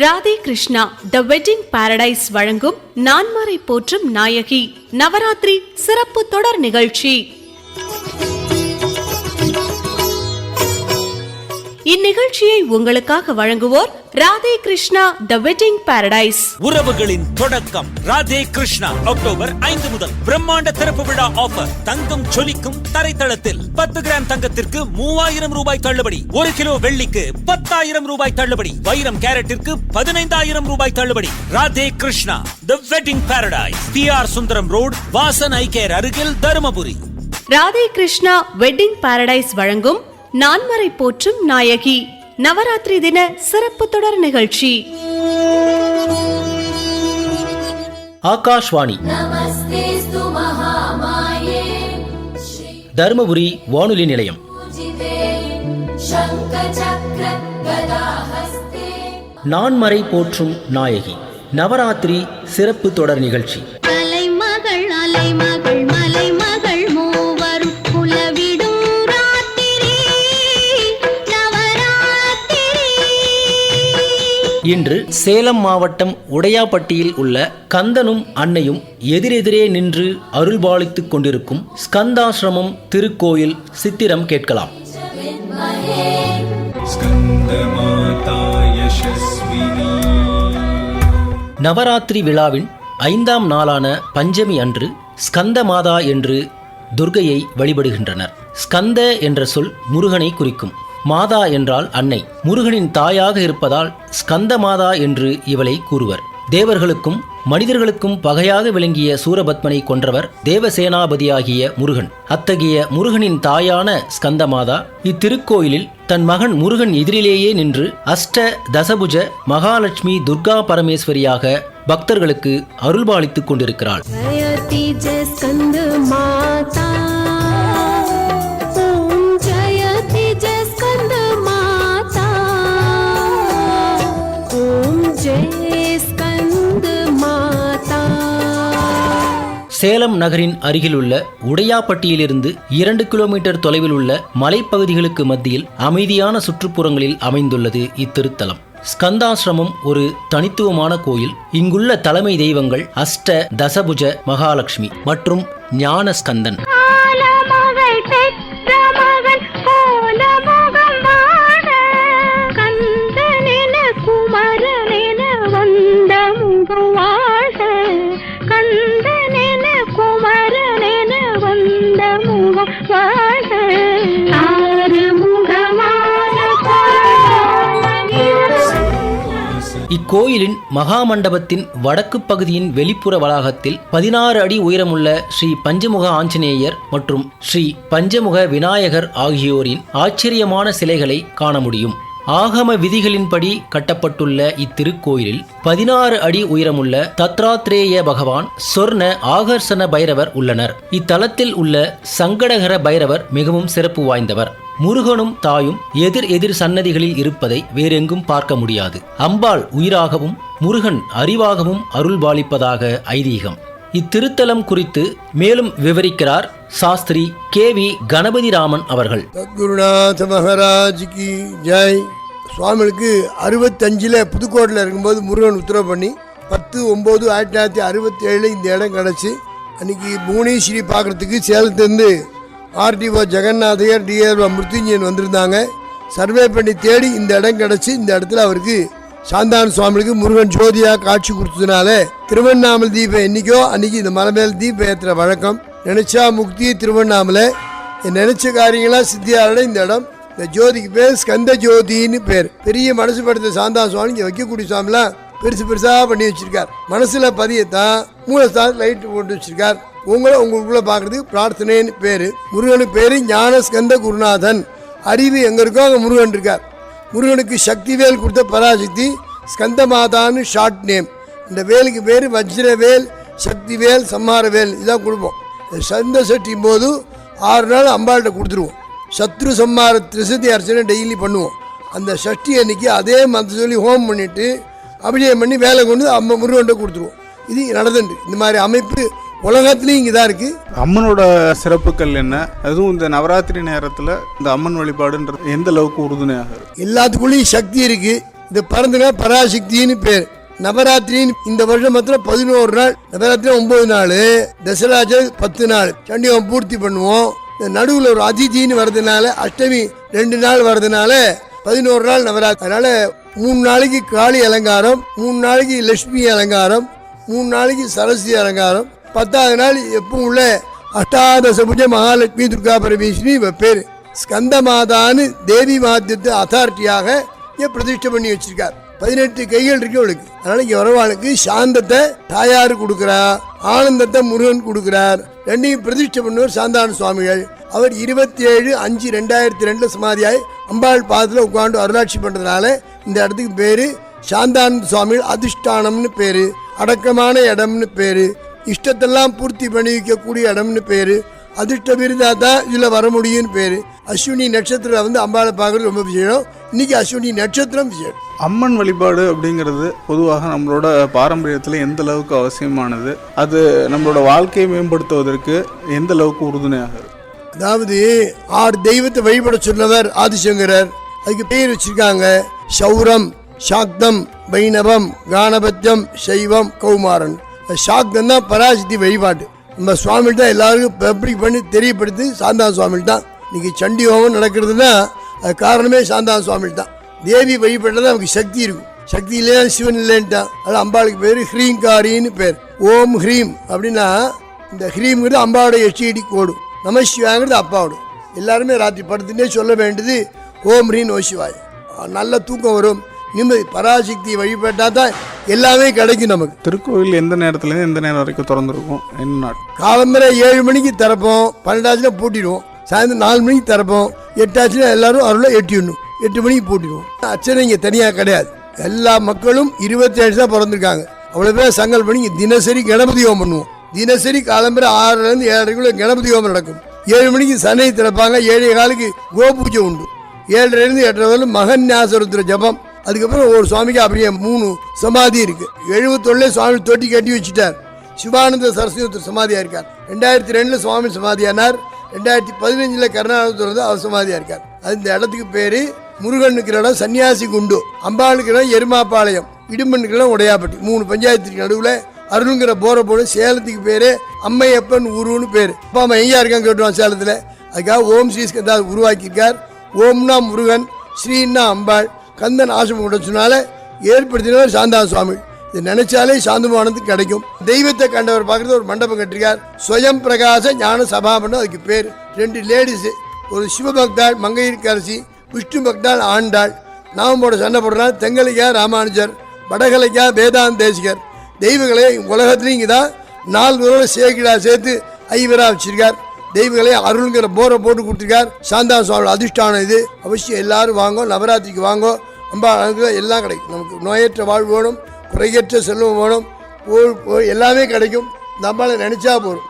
Radhe Krishna the wedding paradise வழங்கும் நான்மறை போற்றும் நாயகி. நவராத்திரி சிறப்பு தொடர் நிகழ்ச்சி. இந்நிகழ்ச்சியை உங்களுக்காக வழங்குவோர் Radhe Krishna the wedding paradise உறவுகளின் தொடக்கம். ராதே கிருஷ்ணா அக்டோபர் ஐந்து முதல் பிரம்மாண்ட திறப்பு விழா ஆஃபர் தங்கம் ஜொலிக்கும் தரைத்தளத்தில் பத்து கிராம் தங்கத்திற்கு மூவாயிரம் ரூபாய் தள்ளுபடி. ஒரு கிலோ வெள்ளிக்கு பத்தாயிரம் ரூபாய் தள்ளுபடி. வைரம் கேரட்டிற்கு பதினைந்தாயிரம் ரூபாய் தள்ளுபடி. Radhe Krishna the wedding paradise P R Sundaram road Vasan eye care அருகில் தருமபுரி. ராதே கிருஷ்ணா வெட்டிங் பாரடைஸ் வழங்கும் நான்மறை போற்றும் நாயகி. நவராத்திரி தின சிறப்பு தொடர் நிகழ்ச்சி. ஆகாஷ்வாணி. தருமபுரி வானொலி நிலையம். நான்மறை போற்றும் நாயகி. நவராத்திரி சிறப்பு தொடர் நிகழ்ச்சி. இன்று சேலம் மாவட்டம் உடையாப்பட்டியில் உள்ள கந்தனும் அன்னையும் எதிரெதிரே நின்று அருள்பாலித்துக் கொண்டிருக்கும் ஸ்கந்தாசிரமம் திருக்கோயில் சித்திரம் கேட்கலாம். நவராத்திரி விழாவின் ஐந்தாம் நாளான பஞ்சமி அன்று ஸ்கந்த மாதா என்று துர்கையை வழிபடுகின்றனர். ஸ்கந்த என்ற சொல் முருகனை குறிக்கும். மாதா என்றால் அன்னை. முருகனின் தாயாக இருப்பதால் ஸ்கந்த மாதா என்று இவளை கூறுவர். தேவர்களுக்கும் மனிதர்களுக்கும் பகையாக விளங்கிய சூரபத்மனை கொன்றவர் தேவசேனாபதியாகிய முருகன். அத்தகைய முருகனின் தாயான ஸ்கந்தமாதா இத்திருக்கோயிலில் தன் மகன் முருகன் எதிரிலேயே நின்று அஷ்ட தசபுஜ மகாலட்சுமி துர்கா பரமேஸ்வரியாக பக்தர்களுக்கு அருள்பாலித்துக் கொண்டிருக்கிறாள். சேலம் நகரின் அருகிலுள்ள உடையாப்பட்டியிலிருந்து இரண்டு கிலோமீட்டர் தொலைவில் உள்ள மலைப்பகுதிகளுக்கு மத்தியில் அமைதியான சுற்றுப்புறங்களில் அமைந்துள்ளது இத்திருத்தலம். ஸ்கந்தாசிரமம் ஒரு தனித்துவமான கோயில். இங்குள்ள தலைமை தெய்வங்கள் அஷ்ட தசபுஜ மகாலட்சுமி மற்றும் ஞான ஸ்கந்தன் இக்கோயிலின் மகாமண்டபத்தின் வடக்கு பகுதியின் வெளிப்புற வளாகத்தில் பதினாறு அடி உயரமுள்ள ஸ்ரீ பஞ்சமுக ஆஞ்சநேயர் மற்றும் ஸ்ரீ பஞ்சமுக விநாயகர் ஆகியோரின் ஆச்சரியமான சிலைகளை காண முடியும். ஆகம விதிகளின்படி கட்டப்பட்டுள்ள இத்திருக்கோயிலில் பதினாறு அடி உயரமுள்ள தத்ராத்ரேய பகவான் சொர்ண ஆகர்ஷண பைரவர் உள்ளனர். இத்தலத்தில் உள்ள சங்கடகர பைரவர் மிகவும் சிறப்பு வாய்ந்தவர். முருகனும் தாயும் எதிர் எதிர் சன்னதிகளில் இருப்பதை வேறெங்கும் பார்க்க முடியாது. அம்பாள் உயிராகவும் முருகன் அறிவாகவும் அருள்பாலிப்பதாக ஐதீகம். இத்திருத்தலம் குறித்து மேலும் விவரிக்கிறார் சாஸ்திரி கே வி கணபதி ராமன் அவர்கள். குருநாத மகாராஜ் கி ஜெய். சுவாமிகளுக்கு அறுபத்தஞ்சில் புதுக்கோட்டையில் இருக்கும்போது முருகன் உத்தரவு பண்ணி பத்து ஒம்பது ஆயிரத்தி தொள்ளாயிரத்தி அறுபத்தி ஏழில் இந்த இடம் கிடச்சி அன்னைக்கு புவனேஸ்வரி பார்க்குறதுக்கு சேலத்துலேருந்து RDO Jaganathaiyar T R Mrityunjayan வந்திருந்தாங்க. சர்வே பண்ணி தேடி இந்த இடம் கிடச்சி இந்த இடத்துல அவருக்கு சாந்தான சுவாமிக்கு முருகன் ஜோதியாக காட்சி கொடுத்ததுனால திருவண்ணாமலை தீபம் என்றைக்கோ அன்னைக்கு இந்த மலை மேல் தீபம் ஏற்றுற வழக்கம். நினச்சா முக்தி திருவண்ணாமலை. நினச்ச காரியங்களாக சித்தியாரோட இந்த இடம். இந்த ஜோதிக்கு பேர் ஸ்கந்த ஜோதின்னு பேர். பெரிய மனசு படுத்த சாந்தா சுவாமி இங்கே வைக்கக்கூடிய சுவாமிலாம் பெருசு பெருசாக பண்ணி வச்சிருக்கார். மனசில் பதியத்தான் மூலஸ்தானத்தில் லைட் போட்டு வச்சுருக்கார். உங்களை உங்களுக்குள்ள பார்க்கறதுக்கு பிரார்த்தனைன்னு பேர் முருகனுக்கு பேர் ஞான ஸ்கந்த குருநாதன். அறிவு எங்கே இருக்கோ அங்கே முருகன் இருக்கார். முருகனுக்கு சக்தி வேல் கொடுத்த பராசக்தி ஸ்கந்த மாதான்னு ஷார்ட் நேம் இந்த வேலுக்கு பேர் வஜ்ரவேல் சக்திவேல் சம்மாரவேல் இதான் கொடுப்போம். சந்த சட்டியும் போது ஆறு நாள் அம்பாள்கிட்ட கொடுத்துருவோம். சத்ரு சம்மார திரிசதி அர்ச்சனை டெய்லி பண்ணுவோம். அந்த சஷ்டி அன்னைக்கு அதே மந்திர சொல்லி ஹோம் பண்ணிவிட்டு அபிஷேகம் பண்ணி வேலை கொண்டு அம்மா முருகன்ட்ட கொடுத்துருவோம். இது நடந்துட்டு இந்த மாதிரி அமைப்பு உலகத்துலேயும் இங்கே தான் இருக்குது அம்மனோட சிறப்புகள் என்ன? அதுவும் இந்த நவராத்திரி நேரத்தில் இந்த அம்மன் வழிபாடுன்றது எந்த அளவுக்கு உறுதுணையாக இருக்கு? எல்லாத்துக்குள்ளேயும் சக்தி இருக்கு. இது பறந்துனா பராசக்தின்னு பேர். நவராத்திரின்னு இந்த வருஷம் மாத்திரம் பதினோரு நாள் நவராத்திரி ஒன்பது நாள் தசராஜ பத்து நாள். சண்டிகம் பூர்த்தி பண்ணுவோம். இந்த நடுவில் ஒரு அதிதின்னு வர்றதுனால அஷ்டமி ரெண்டு நாள் வர்றதுனால பதினோரு நாள் நவராத்திரி. அதனால மூணு நாளைக்கு காளி அலங்காரம் மூணு நாளைக்கு லட்சுமி அலங்காரம் மூணு நாளைக்கு சரஸ்வதி அலங்காரம் பத்தாவது நாள் எப்பவும் உள்ள அஷ்டாதசபுஜ மகாலட்சுமி துர்கா பரமேஸ்வரி இவ பேர். ஸ்கந்த மாதான்னு தேவி மாத்தியத்தை அத்தாரிட்டியாக பிரதிஷ்டை பண்ணி வச்சிருக்கார். பதினெட்டு கைகள் இருக்கு அவளுக்கு. அதனால இங்க வரவாளுக்கு சாந்தத்தை தாயார் கொடுக்கிறா ஆனந்தத்தை முருகன் கொடுக்கிறார். ரெண்டையும் பிரதிஷ்டை பண்ணுவார் சாந்தான சுவாமிகள். அவர் இருபத்தி ஏழு அஞ்சு ரெண்டாயிரத்தி ரெண்டுல சமாதியாய் அம்பாள் பாதத்தில் உட்காந்து அருளாட்சி பண்றதுனால இந்த இடத்துக்கு பேரு சாந்தானந்த சுவாமிகள் அதிஷ்டானம்னு பேரு. அடக்கமான இடம்னு பேரு. இஷ்டத்தெல்லாம் பூர்த்தி பண்ணி வைக்கக்கூடிய இடம்னு பேரு. அதிர்ஷ்ட விருதா தான் இதில் வர முடியும்னு பேரு. அஸ்வினி நட்சத்திரம் வந்து அம்பாளை பார்க்கறது ரொம்ப விசேஷம் இன்னைக்கு அஸ்வினி நட்சத்திரம் விசேஷம் அம்மன் வழிபாடு அப்படிங்கிறது பொதுவாக நம்மளோட பாரம்பரியத்தில் எந்த அளவுக்கு அவசியமானது? அது நம்மளோட வாழ்க்கையை மேம்படுத்துவதற்கு எந்த அளவுக்கு உறுதுணையாக இருக்கு? அதாவது ஆறு தெய்வத்தை வழிபட சொன்னவர் ஆதிசங்கரர். அதுக்கு பேர் வச்சிருக்காங்க. சௌரம் சாக்தம் வைணவம் கானபத்தியம் சைவம் கௌமாரன். சாக்தம் தான் பராசக்தி வழிபாட்டு. நம்ம சுவாமிகிட்ட தான் எல்லாருக்கும் பப்ளிக் பண்ணி தெரியப்படுத்தி சாந்தான் சுவாமிகிட்ட தான். இன்னைக்கு சண்டி ஹோமம் நடக்கிறதுனா அது காரணமே சாந்தான் சுவாமிகிட்ட தான். தேவி வழிபட்டது நமக்கு சக்தி இருக்கும். சக்தி இல்லையா? சிவன் இல்லைன்ட்டான். அது அம்பாளுக்கு பேர் ஹ்ரீங்காரின்னு பேர். ஓம் ஹ்ரீம் அப்படின்னா இந்த ஹ்ரீம்ங்கிறது அம்பாவோட எச்டிடி கோடு. நமசிவாங்கிறது அப்பாவோட. எல்லாருமே ராத்திரி படுத்துட்டே சொல்ல வேண்டியது ஓம் ஹ்ரீம் சிவாய். நல்ல தூக்கம் வரும். நிம்மதி பராசக்தி வழிபட்டால் தான் எல்லாமே கிடைக்கும் நமக்கு. திருக்கோவில் எந்த நேரத்துலேருந்து எந்த நேரம் வரைக்கும் திறந்துருக்கும்? என்ன நாள்? காலம்பரை ஏழு மணிக்கு திறப்போம் பன்னெண்டாச்சுன்னா பூட்டிடுவோம். சாயந்தரம் நாலு மணிக்கு திறப்போம் எட்டாச்சுன்னா எல்லாரும் அருளை எட்டிடணும். எட்டு மணிக்கு பூட்டிடுவோம். அர்ச்சனை இங்கே தனியாக கிடையாது. எல்லா மக்களும் இருபத்தி ஏழு தான் பிறந்திருக்காங்க. அவ்வளோ பேர் சங்கல் பண்ணி தினசரி கணபதி ஹோமம் பண்ணுவோம். தினசரி காலம்பரை ஆறுலேருந்து ஏழரைக்குள்ள கணபதி ஹோமம் நடக்கும். ஏழு மணிக்கு சனை திறப்பாங்க. ஏழு காலுக்கு கோபூஜை உண்டு. ஏழரைலேருந்து எட்டரை வரலும் மகன் ஞாசருத்திர ஜபம். அதுக்கப்புறம் ஒரு சுவாமிக்கு அப்படியே மூணு சமாதி இருக்குது எழுபத்தொன்னு சுவாமி தொட்டி கட்டி வச்சுட்டார். சிவானந்த சரஸ்வதி சமாதியாக இருக்கார். ரெண்டாயிரத்தி ரெண்டில் சுவாமி சமாதியானார். ரெண்டாயிரத்தி பதினஞ்சில் கருணாநிதி வந்து அவர் சமாதியாக இருக்கார். அது இந்த இடத்துக்கு பேர் முருகன் இடம் சன்னியாசி குண்டு. அம்பாளுக்கு இடம் எருமாப்பாளையம். இடுமனுக்கு இடம் உடையாப்பட்டி. மூணு பஞ்சாயத்துக்கு நடுவில் அருணுங்கிற போற போல சேலத்துக்கு பேர் அம்மையப்பன் உருன்னு பேர். அப்பா அம்மா எங்கேயா இருக்கான்னு கேட்டுவான் சேலத்தில். அதுக்காக ஓம் ஸ்ரீஸ்கர் உருவாக்கியிருக்கார். ஓம்னா முருகன் ஸ்ரீன்னா அம்பாள். கந்தன் ஆசிரமம் கொண்டு ஏற்படுத்தினவர் சாந்தா சுவாமி இது நினைச்சாலே சாந்தமானது கிடைக்கும். தெய்வத்தை கண்டவர் பார்க்கறது ஒரு மண்டபம் கட்டிருக்கார். ஸ்வயம் பிரகாச ஞான சபாபன்னு அதுக்கு பேர். ரெண்டு லேடிஸ் ஒரு சிவபக்தாள் மங்கையர்கரசி விஷ்ணு பக்தாள் ஆண்டாள். நாமோட சண்டை போடுறாள் தெங்கலிக்கா ராமானுஜர் வடகலைக்கா வேதாந்த தேசிகர். தெய்வங்களை உலகத்துலையும் இங்கே தான் நாலு முறை சேகிடா சேர்த்து ஐவரா வச்சிருக்கார். தெய்வங்களை அருள்ங்கிற போரை போட்டு கொடுத்துருக்கார். சாந்தா சுவாமி அதிர்ஷ்டானம் இது. அவசியம் எல்லாரும் வாங்கோ நவராத்திரிக்கு வாங்கோ அம்பா அனுகிரகம் எல்லாம் கிடைக்கும். நமக்கு நோயற்ற வாழ்வு வேணும் குறையற்ற செல்வம் வேணும் புகழ் எல்லாமே கிடைக்கும். நம்மளை நினச்சா நினைச்சா போதும்.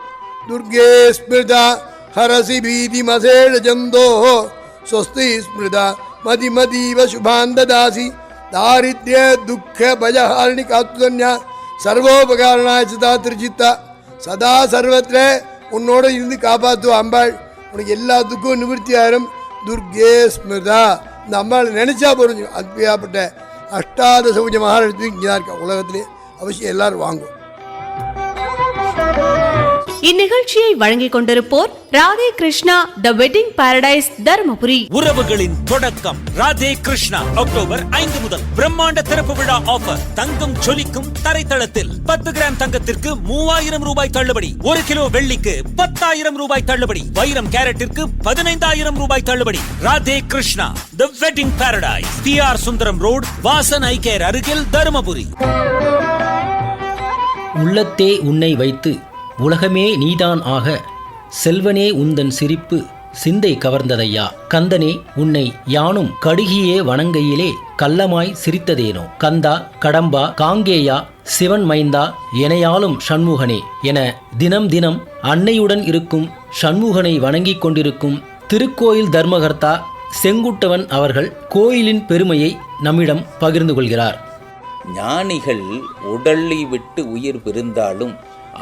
துர்கே ஸ்மிருதா ஹரசி பீதி மசேழ ஜந்தோ ஸ்வஸ்தி ஸ்மிருதா மதி மதீவ சுபாந்ததாசி தாரித்ய துக்க பஜஹாரிணி காத்துதன்யா சர்வோபகாரணாய சதா திருச்சித்தா சதா சர்வத்தில் உன்னோட இருந்து காப்பாத்துவ அம்பாள். உனக்கு எல்லாத்துக்கும் நிவர்த்தி ஆயிரும். துர்கே ஸ்மிருதா. இந்த நினச்சா புரிஞ்சு அப்படியாப்பட்ட அஷ்டாத அஷ்டாதசபுஜ மகாலட்சுமி இங்கே தான் இருக்கா. உலகத்திலே அவசியம் எல்லோரும் வாங்குவோம் இந்நிகழ்ச்சியை வழங்கிக் கொண்டிருப்போர் Radhe Krishna the wedding paradise Dharmapuri. உறவுகளின் தொடக்கம். ராதே கிருஷ்ணா அக்டோபர் ஐந்து முதல் பிரம்மாண்ட திறப்பு விழா ஆஃபர் தங்கம் ஜொலிக்கும் தரைத்தளத்தில் பத்து கிராம் தங்கத்திற்கு மூவாயிரம் ரூபாய் தள்ளுபடி. ஒரு கிலோ வெள்ளிக்கு பத்தாயிரம் ரூபாய் தள்ளுபடி. வைரம் கேரட்டிற்கு பதினைந்தாயிரம் ரூபாய் தள்ளுபடி. Radhe Krishna the wedding paradise P R Sundaram road Vasan eye care அருகில் தருமபுரி. உள்ளத்தே உன்னை வைத்து உலகமே நீதான் ஆக செல்வனே உந்தன் சிரிப்பு சிந்தை கவர்ந்ததையா? கந்தனே உன்னை யானும் கடுகியே வணங்கையிலே கள்ளமாய் சிரித்ததேனோ? கந்தா கடம்பா காங்கேயா சிவன் மைந்தா எனையாலும் சண்முகனே என தினம் தினம் அன்னையுடன் இருக்கும் சண்முகனை வணங்கிக் கொண்டிருக்கும் திருக்கோயில் தர்மகர்த்தா செங்குட்டவன் அவர்கள் கோயிலின் பெருமையை நம்மிடம் பகிர்ந்து கொள்கிறார். ஞானிகள் உடலை விட்டு உயிர் பிரிந்தாலும்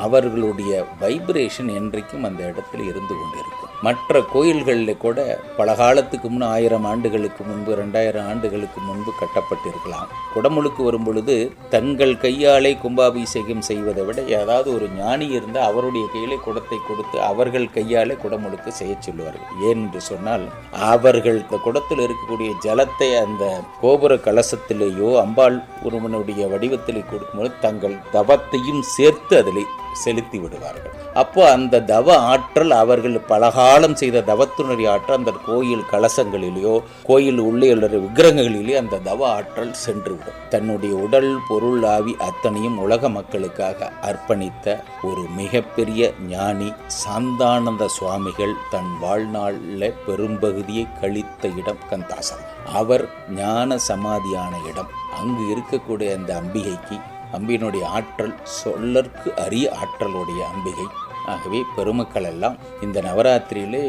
அவர்களுடைய வைப்ரேஷன் என்றைக்கும் அந்த இடத்துல இருந்து கொண்டிருக்கும். மற்ற கோயில்களில் கூட பல காலத்துக்கு முன் ஆயிரம் ஆண்டுகளுக்கு முன்பு ரெண்டாயிரம் ஆண்டுகளுக்கு முன்பு கட்டப்பட்டிருக்கலாம். குடமுழுக்கு வரும் பொழுது தங்கள் கையாலே கும்பாபிஷேகம் செய்வதை விட ஏதாவது ஒரு ஞானி இருந்தால் அவருடைய கையிலே குடத்தை கொடுத்து அவர்கள் கையாலே குடமுழுக்கு செய்ய சொல்லுவார்கள். ஏன் என்று சொன்னால் அவர்கள் இந்த குடத்தில் இருக்கக்கூடிய ஜலத்தை அந்த கோபுர கலசத்திலேயோ அம்பாள் ஒருவனுடைய வடிவத்திலே கொடுக்கும்போது தங்கள் தவத்தையும் சேர்த்து அதில் செலுத்தி விடுவார்கள் அப்போ அந்த தவ ஆற்றல் அவர்கள் பலகாலம் செய்த தவத்துணரி ஆற்றல் அந்த கோயில் கலசங்களிலேயோ கோயில் உள்ளே உள்ள விக்கிரகங்களிலே அந்த தவ ஆற்றல் சென்றுவிடும். தன்னுடைய உடல் பொருள் ஆவி அத்தனையும் உலக மக்களுக்காக அர்ப்பணித்த ஒரு மிகப்பெரிய ஞானி சாந்தானந்த சுவாமிகள் தன் வாழ்நாளில் பெரும்பகுதியை கழித்த இடம் கந்தாசம் அவர் ஞான சமாதியான இடம். அங்கு இருக்கக்கூடிய அந்த அம்பிகைக்கு அம்பினுடைய ஆற்றல் சொல்லற்கு அரிய ஆற்றலுடைய அம்பிகை. ஆகவே பெருமக்கள் எல்லாம் இந்த நவராத்திரியிலே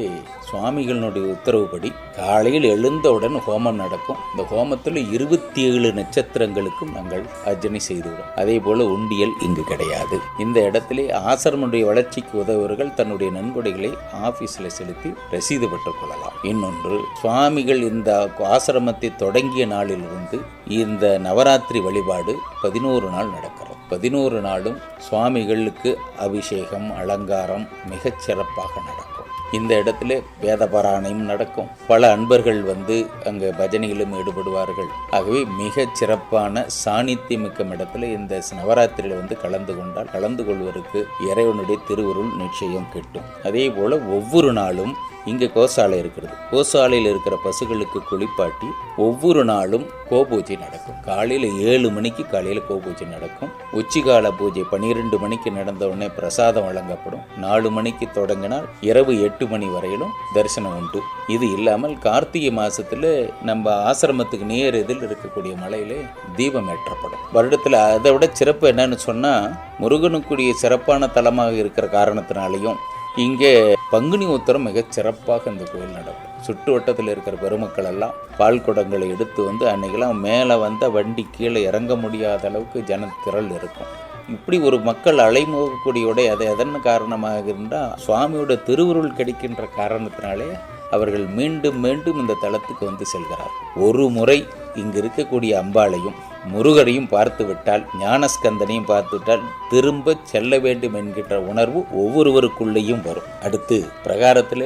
சுவாமிகளினுடைய உத்தரவுப்படி காலையில் எழுந்தவுடன் ஹோமம் நடக்கும். இந்த ஹோமத்தில் இருபத்தி ஏழு நட்சத்திரங்களுக்கும் நாங்கள் அர்ச்சனை செய்துவிடும். அதே போல உண்டியல் இங்கு கிடையாது. இந்த இடத்திலே ஆசிரமனுடைய வளர்ச்சிக்கு உதவுவர்கள் தன்னுடைய நன்கொடைகளை ஆபீஸில் செலுத்தி ரசீது பெற்றுக் கொள்ளலாம். இன்னொன்று சுவாமிகள் இந்த ஆசிரமத்தை தொடங்கிய நாளிலிருந்து இந்த நவராத்திரி வழிபாடு பதினோரு நாள் நடக்கிறது. பதினோரு நாளும் சுவாமிகளுக்கு அபிஷேகம் அலங்காரம் மிகச் சிறப்பாக நடக்கும். இந்த இடத்துல வேத பாராயணம் நடக்கும். பல அன்பர்கள் வந்து அங்கே பஜனையிலும் ஈடுபடுவார்கள். ஆகவே மிகச் சிறப்பான சாணித்தியமிக்கும் இடத்துல இந்த நவராத்திரியில் வந்து கலந்து கொண்டால் கலந்து கொள்வதற்கு இறைவனுடைய திருவுருள் நிச்சயம் கிட்டும். அதே போல் ஒவ்வொரு நாளும் இங்கே கோசாலை இருக்கிறது. கோசாலையில் இருக்கிற பசுகளுக்கு குளிப்பாட்டி ஒவ்வொரு நாளும் கோபூஜை நடக்கும். காலையில் ஏழு மணிக்கு காலையில் கோபூஜை நடக்கும். உச்சிகால பூஜை பன்னிரெண்டு மணிக்கு நடந்த உடனே பிரசாதம் வழங்கப்படும். நாலு மணிக்கு தொடங்கினால் இரவு எட்டு மணி வரையிலும் தரிசனம் உண்டு. இது இல்லாமல் கார்த்திகை மாசத்துல நம்ம ஆசிரமத்துக்கு நேர் இதில் இருக்கக்கூடிய மலையில் தீபம் ஏற்றப்படும். வருடத்தில் அதை விட சிறப்பு என்னன்னு சொன்னால் முருகனுக்குரிய சிறப்பான தலமாக இருக்கிற காரணத்தினாலையும் இங்கே பங்குனி உத்தரம் மிகச் சிறப்பாக இந்த கோயில் நடக்கும். சுட்டு வட்டத்தில் இருக்கிற பெருமக்கள் எல்லாம் பால் குடங்களை எடுத்து வந்து அன்னைக்கெல்லாம் மேலே வந்த வண்டி கீழே இறங்க முடியாத அளவுக்கு ஜனத்திரள் இருக்கும். இப்படி ஒரு மக்கள் அலைமுகக்கூடிய உடை அது எதன் காரணமாக இருந்தால் சுவாமியோட திருவுருள் கிடைக்கின்ற காரணத்தினாலே அவர்கள் மீண்டும் மீண்டும் இந்த தளத்துக்கு வந்து செல்கிறார் ஒரு முறை இங்கு இருக்கக்கூடிய அம்பாளையும் முருகரையும் பார்த்துவிட்டால் ஞானஸ்கந்தனையும் பார்த்துவிட்டால் திரும்ப செல்ல வேண்டும் என்கின்ற உணர்வு ஒவ்வொருவருக்குள்ளேயும் வரும். அடுத்து பிரகாரத்தில்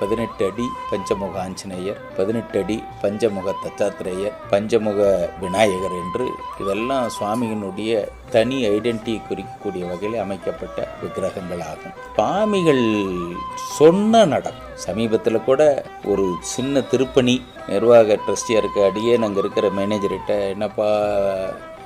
பதினெட்டு அடி பஞ்சமுக ஆஞ்சநேயர் பதினெட்டு அடி பஞ்சமுக தத்தாத்திரேயர் பஞ்சமுக விநாயகர் என்று இதெல்லாம் சுவாமியினுடைய தனி ஐடென்டிட்டி குறிக்கக்கூடிய வகையில் அமைக்கப்பட்ட விக்கிரகங்கள் ஆகும் சுவாமிகள் சொன்ன நடக்கும் சமீபத்தில் கூட ஒரு சின்ன திருப்பணி நிர்வாக ட்ரஸ்டியாக இருக்க அடியே நாங்கள் இருக்கிற மேனேஜர்கிட்ட என்னப்பா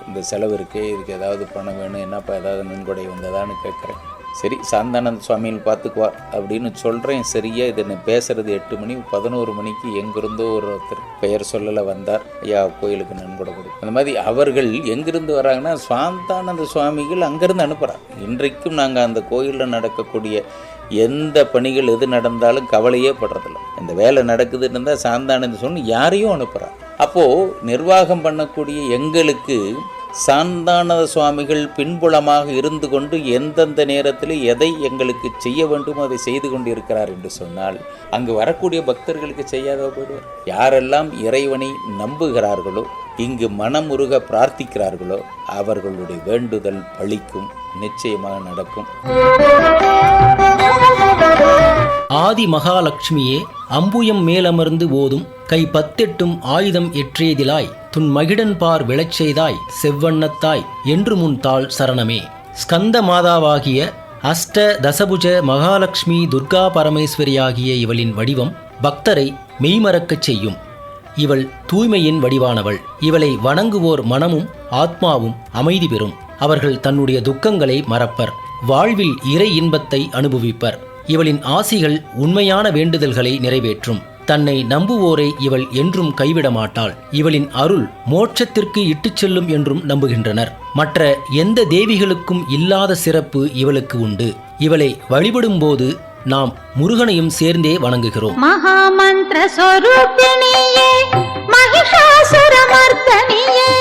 இந்த செலவு இருக்குது இதுக்கு ஏதாவது பணம் வேணும்? என்னப்பா ஏதாவது நன்கொடை வந்ததான்னு கேட்குறேன் சரி சாந்தானந்த சுவாமியில் பார்த்துக்குவா அப்படின்னு சொல்கிறேன் சரியா இதை நான் பேசுகிறது எட்டு மணி பதினோரு மணிக்கு எங்கிருந்தோ ஒருத்தர் பெயர் சொல்லலை வந்தார். ஐயா கோயிலுக்கு நன்கொடை கொடு. அந்த மாதிரி அவர்கள் எங்கிருந்து வராங்கன்னா சாந்தானந்த சுவாமிகள் அங்கேருந்து அனுப்புகிறார் இன்றைக்கும் நாங்கள் அந்த கோயிலில் நடக்கக்கூடிய எந்த பணிகள் எது நடந்தாலும் கவலையே படுறதில்ல. இந்த வேலை நடக்குதுன்னு இருந்தால் சாந்தானந்த சொன்னு யாரையும் அனுப்புகிறார் அப்போது நிர்வாகம் பண்ணக்கூடிய எங்களுக்கு சாந்தானத சுவாமிகள் பின்புலமாக இருந்து கொண்டு எந்தெந்த நேரத்தில் எதை எங்களுக்கு செய்ய வேண்டும் அதை செய்து கொண்டு இருக்கிறார் என்று சொன்னால் அங்கு வரக்கூடிய பக்தர்களுக்கு செய்யாத போயிடுவார். யாரெல்லாம் இறைவனை நம்புகிறார்களோ இங்கு மனமுருக பிரார்த்திக்கிறார்களோ அவர்களுடைய வேண்டுதல் பழிக்கும் நிச்சயமாக நடக்கும். ஆதி மகாலட்சுமியே அம்புயம் மேலமர்ந்து ஓதும் கை பத்தெட்டும் ஆயுதம் எற்றியதிலாய் துன் மகிடன் பார் விளச்செய்தாய் செவ்வண்ணத்தாய் என்று முன் தாள் சரணமே. ஸ்கந்த மாதாவாகிய அஷ்ட தசபுஜ மகாலட்சுமி துர்கா பரமேஸ்வரியாகிய இவளின் வடிவம் பக்தரை மெய்மறக்கச் செய்யும். இவள் தூய்மையின் வடிவானவள். இவளை வணங்குவோர் மனமும் ஆத்மாவும் அமைதி பெறும். அவர்கள் தன்னுடைய துக்கங்களை மறப்பர். வாழ்வில் இறை இன்பத்தை அனுபவிப்பர். இவளின் ஆசிகள் உண்மையான வேண்டுதல்களை நிறைவேற்றும். தன்னை நம்புவோரை இவள் என்றும் கைவிட மாட்டாள். இவளின் அருள் மோட்சத்திற்கு இட்டுச் செல்லும் என்றும் நம்புகின்றனர். மற்ற எந்த தேவிகளுக்கும் இல்லாத சிறப்பு இவளுக்கு உண்டு. இவளை வழிபடும்போது நாம் முருகனையும் சேர்ந்தே வணங்குகிறோம். மகாமந்திர சொரூபிணியே மகிஷாசுரமர்த்தனியே.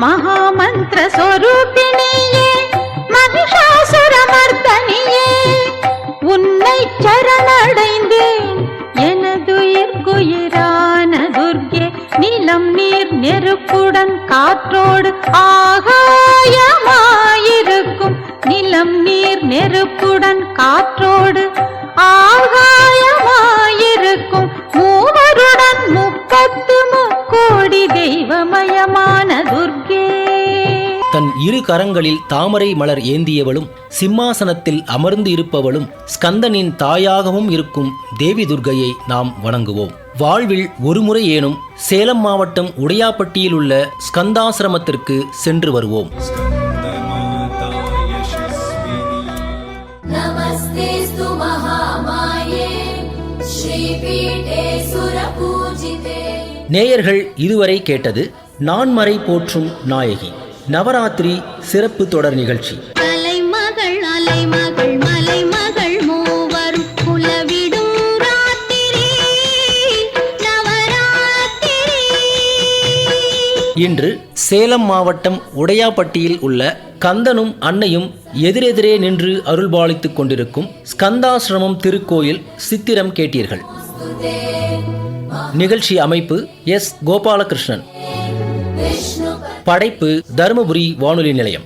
மகாமந்திர சொரூபிணியே மகிஷாசுரமர்த்தனியே. உன்னை சரணடைந்தேன் எனதுயிர்குயிரான துர்கே நிலம் நீர் நெருப்புடன் காற்றோடு ஆகா கரங்களில் தாமரை மலர் ஏந்தியவளும் சிம்மாசனத்தில் அமர்ந்து இருப்பவளும் ஸ்கந்தனின் தாயாகவும் இருக்கும் தேவி துர்கையை நாம் வணங்குவோம். வாழ்வில் ஒருமுறை ஏனும் சேலம் மாவட்டம் உடையாப்பட்டியில் உள்ள ஸ்கந்தாசிரமத்திற்கு சென்று வருவோம். நேயர்கள் இதுவரை கேட்டது நான்மறை போற்றும் நாயகி. நவராத்திரி சிறப்பு தொடர் நிகழ்ச்சி. இன்று சேலம் மாவட்டம் உடையாப்பட்டியில் உள்ள கந்தனும் அன்னையும் எதிரெதிரே நின்று அருள்பாலித்துக் கொண்டிருக்கும் ஸ்கந்தாசிரமம் திருக்கோயில் சித்திரம் கேட்டீர்கள். நிகழ்ச்சி அமைப்பு எஸ். கோபாலகிருஷ்ணன். படைப்பு தருமபுரி வானொலி நிலையம்.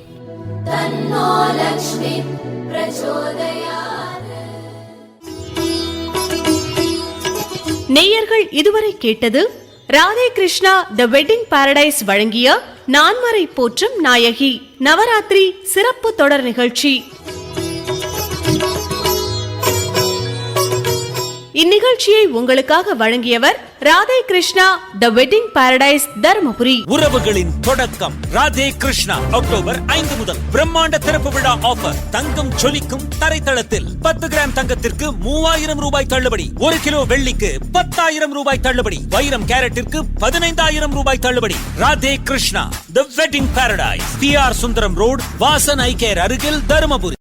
நேயர்கள் இதுவரை கேட்டது Radhe Krishna the wedding paradise வழங்கிய நான்மறை போற்றும் நாயகி நவராத்திரி சிறப்பு தொடர் நிகழ்ச்சி. இந்நிகழ்ச்சியை உங்களுக்காக வழங்கியவர் Radhe Krishna the wedding paradise Dharmapuri. உறவுகளின் தொடக்கம். ராதே கிருஷ்ணா அக்டோபர் ஐந்து முதல் பிரம்மாண்ட திறப்பு விழா ஆஃபர் தங்கம் சொலிக்கும் தரைத்தளத்தில் பத்து கிராம் தங்கத்திற்கு மூவாயிரம் ரூபாய் தள்ளுபடி. ஒரு கிலோ வெள்ளிக்கு பத்தாயிரம் ரூபாய் தள்ளுபடி. வைரம் கேரட்டிற்கு பதினைந்தாயிரம் ரூபாய் தள்ளுபடி. Radhe Krishna the wedding paradise P R Sundaram road Vasan eye care அருகில் தருமபுரி.